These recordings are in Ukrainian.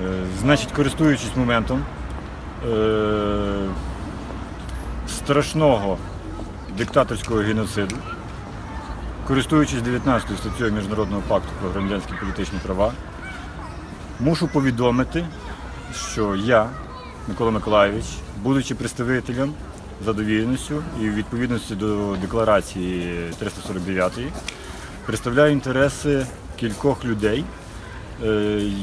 Е, Значить, користуючись моментом е, страшного диктаторського геноциду, користуючись 19 статтею Міжнародного пакту про громадянські політичні права, мушу повідомити, що я, Микола Миколайович, будучи представителем за довіреністю і в відповідності до декларації 349, представляю інтереси кількох людей,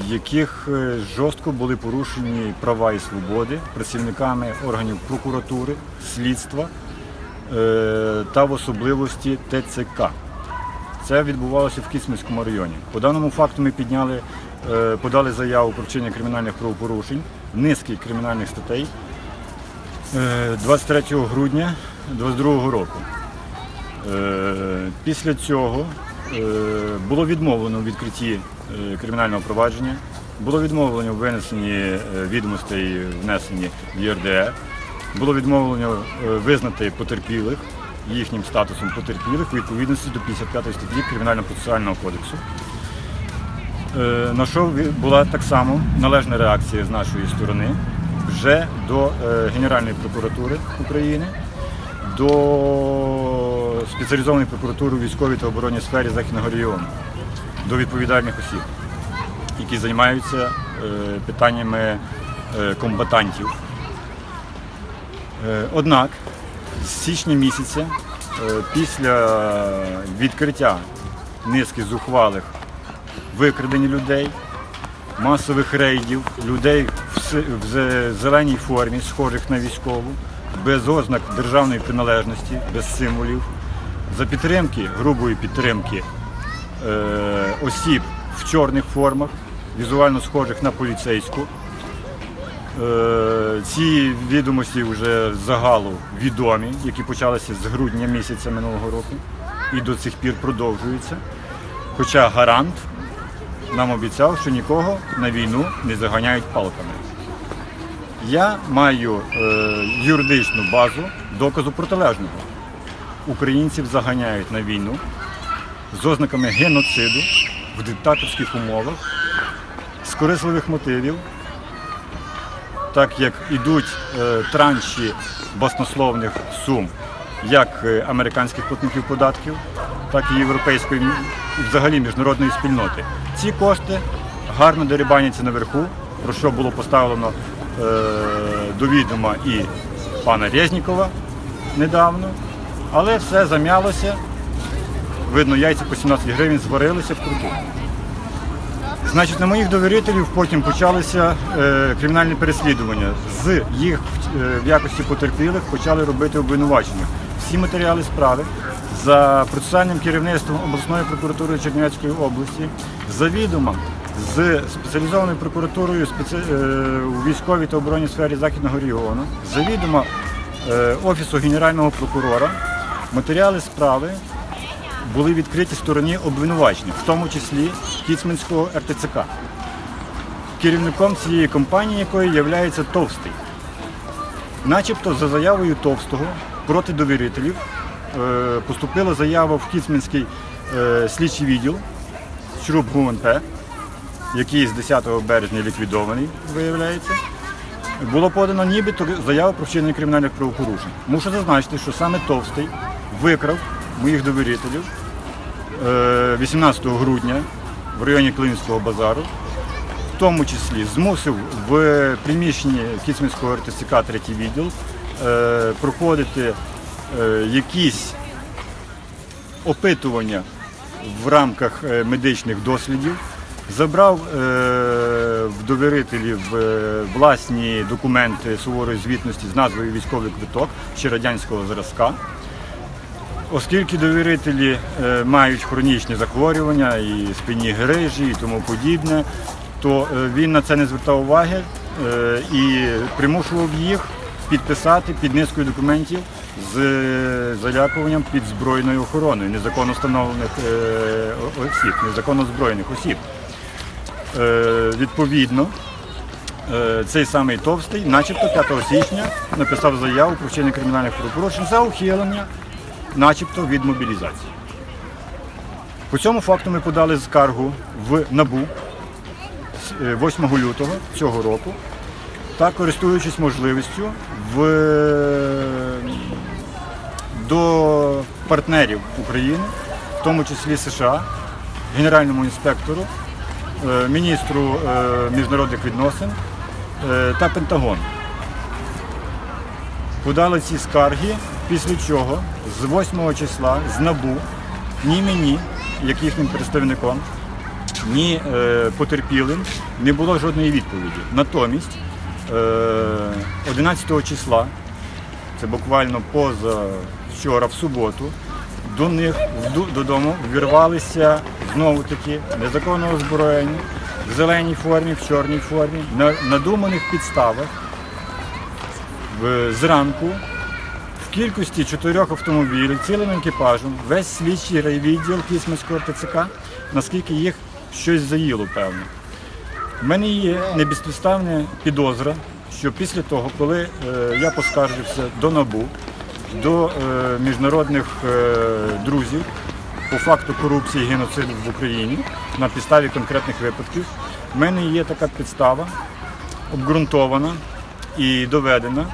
яких е, жорстко були порушені права і свободи працівниками органів прокуратури, слідства е, та в особливості ТЦК. Це відбувалося в Кіцманському районі. По даному факту ми підняли, е, подали заяву про вчинення кримінальних правопорушень, низки кримінальних статей е, 23 грудня 2022 року. Е, Після цього е, було відмовлено у відкритті е, кримінального провадження, було відмовлено в винесенні е, відомостей, внесені в ЄРДР, було відмовлено е, визнати потерпілих їхнім статусом потерпілих у відповідності до 55 статті Кримінально-процесуального кодексу. Е, На що була так само належна реакція з нашої сторони вже до е, Генеральної прокуратури України, до спеціалізованої прокуратури у військовій та оборонній сфері Західного регіону, до відповідальних осіб, які займаються е, питаннями е, комбатантів. Е, Однак з січня місяця, після відкриття низки зухвалих викрадень людей, масових рейдів, людей в зеленій формі, схожих на військову, без ознак державної приналежності, без символів, за підтримки, грубої підтримки е, осіб в чорних формах, візуально схожих на поліцейську. Е, Ці відомості вже загалу відомі, які почалися з грудня місяця минулого року і до цих пір продовжуються. Хоча гарант нам обіцяв, що нікого на війну не заганяють палками. Я маю е, юридичну базу доказу протилежного. Українців заганяють на війну з ознаками геноциду в диктаторських умовах, з корисливих мотивів, так як ідуть е, транші баснословних сум як е, американських платників податків, так і європейської і взагалі міжнародної спільноти. Ці кошти гарно дерибаняться наверху, про що було поставлено е, до відома і пана Резнікова недавно, але все зам'ялося. Видно, яйця по 17 гривень зварилися в круту. Значить, на моїх довірителів потім почалися е, кримінальні переслідування. З їх е, в якості потерпілих почали робити обвинувачення. Всі матеріали справи за процесуальним керівництвом обласної прокуратури Чернівецької області, завідомо з спеціалізованою прокуратурою спеці... е, у військовій та оборонній сфері Західного регіону, завідомо е, Офісу Генерального прокурора, матеріали справи були відкриті стороні обвинувачення, в тому числі Кіцманського РТЦК. Керівником цієї компанії, якої є Товстий. Начебто за заявою Товстого проти довірителів е, поступила заява в Кіцманський е, слідчий відділ ЧРУП ГУНП, який з 10 березня ліквідований, виявляється. Було подано нібито заяву про вчинення кримінальних правопорушень. Мушу зазначити, що саме Товстий викрав моїх довірителів е, 18 грудня в районі Клинського базару, в тому числі змусив в приміщенні Кіцмінського РТЦК третій відділ е, проходити е, якісь опитування в рамках е, медичних дослідів, забрав е, в довірителів е, власні документи суворої звітності з назвою військовий квиток ще радянського зразка. Оскільки довірителі е, мають хронічні захворювання і спинні грижі і тому подібне, то е, він на це не звертав уваги е, і примушував їх підписати під низкою документів з залякуванням під збройною охороною незаконно встановлених осіб, незаконно збройних осіб. Відповідно, цей самий товстий, начебто 5 січня, написав заяву про вчинення кримінальних правопорушень за ухилення, начебто від мобілізації. По цьому факту ми подали скаргу в НАБУ. Е, 8 лютого цього року та користуючись можливістю в, е, до партнерів України, в тому числі США, генеральному інспектору, е, міністру е, міжнародних відносин е, та Пентагон. Подали ці скарги, після чого з 8 числа з НАБУ ні мені, як їхнім представником, ні е, потерпілим не було жодної відповіді. Натомість е, 11 числа, це буквально поза вчора, в суботу, до них додому ввірвалися знову таки незаконно озброєні в зеленій формі, в чорній формі, на надуманих підставах в- зранку в кількості чотирьох автомобілів цілим екіпажем, весь слідчий райвідділ Кісманського ТЦК, наскільки їх щось заїло, певно. У мене є небезпідставна підозра, що після того, коли е, я поскаржився до НАБУ, до е, міжнародних е, друзів по факту корупції і геноциду в Україні на підставі конкретних випадків, в мене є така підстава, обґрунтована і доведена,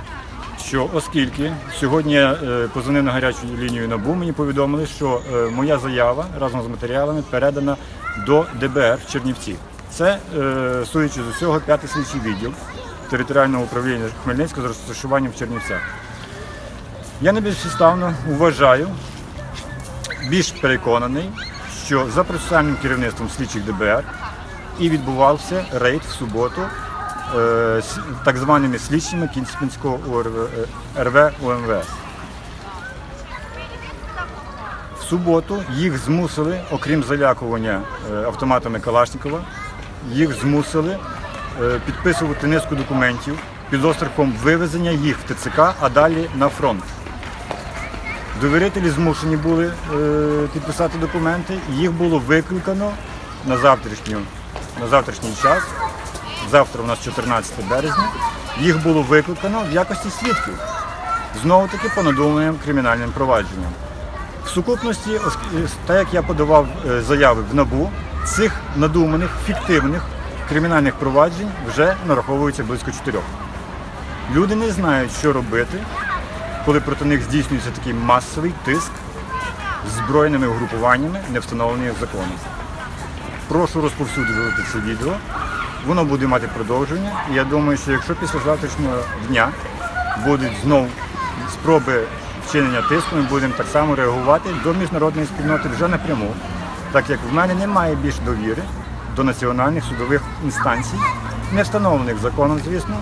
що оскільки сьогодні я е, позвонив на гарячу лінію НАБУ, мені повідомили, що е, моя заява разом з матеріалами передана до ДБР в Чернівці. Це, е, судячи з усього, п'ятий слідчий відділ територіального управління Хмельницького з розташуванням в Чернівцях. Я не безпідставно вважаю, більш переконаний, що за процесуальним керівництвом слідчих ДБР і відбувався рейд в суботу так званими слідчими Кінцпінського е, РВ УМВС. В суботу їх змусили, окрім залякування е, автоматами Калашникова, їх змусили е, підписувати низку документів під острахом вивезення їх в ТЦК, а далі на фронт. Довірителі змушені були е, підписати документи, їх було викликано на завтрашню, на завтрашній час. Завтра у нас 14 березня. Їх було викликано в якості свідків. Знову таки по надуманим кримінальним провадженням. В сукупності, е, так як я подавав е, заяви в НАБУ, цих надуманих фіктивних кримінальних проваджень вже нараховується близько чотирьох. Люди не знають, що робити, коли проти них здійснюється такий масовий тиск збройними угрупуваннями, не встановлених законом. Прошу розповсюдити це відео. Воно буде мати продовження. Я думаю, що якщо після завтрашнього дня будуть знову спроби вчинення тиску, ми будемо так само реагувати до міжнародної спільноти вже напряму, так як в мене немає більш довіри до національних судових інстанцій, не встановлених законом, звісно,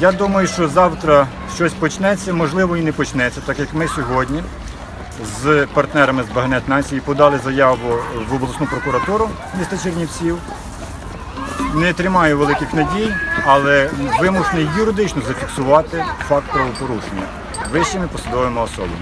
я думаю, що завтра щось почнеться, можливо і не почнеться, так як ми сьогодні з партнерами з Багнет Нації подали заяву в обласну прокуратуру міста Чернівців. Не тримаю великих надій, але вимушений юридично зафіксувати факт правопорушення вищими посадовими особами.